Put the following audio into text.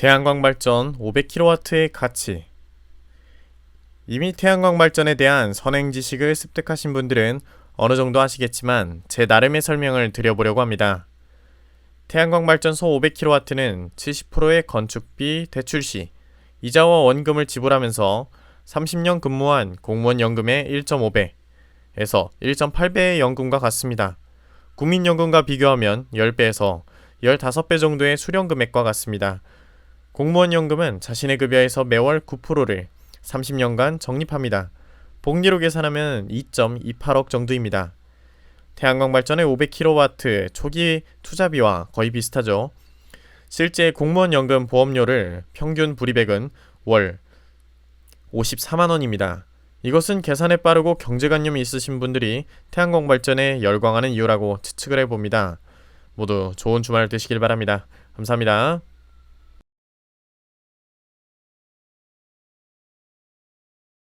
태양광 발전 500kW의 가치 이미 태양광 발전에 대한 선행 지식을 습득하신 분들은 어느 정도 아시겠지만 제 나름의 설명을 드려보려고 합니다. 태양광 발전소 500kW는 70%의 건축비 대출 시 이자와 원금을 지불하면서 30년 근무한 공무원 연금의 1.5배에서 1.8배의 연금과 같습니다. 국민연금과 비교하면 10배에서 15배 정도의 수령 금액과 같습니다. 공무원 연금은 자신의 급여에서 매월 9%를 30년간 적립합니다. 복리로 계산하면 2.28억 정도입니다. 태양광 발전의 500kW 초기 투자비와 거의 비슷하죠. 실제 공무원 연금 보험료를 평균 불이백은 월 54만 원입니다. 이것은 계산에 빠르고 경제관념이 있으신 분들이 태양광 발전에 열광하는 이유라고 추측을 해봅니다. 모두 좋은 주말 되시길 바랍니다. 감사합니다.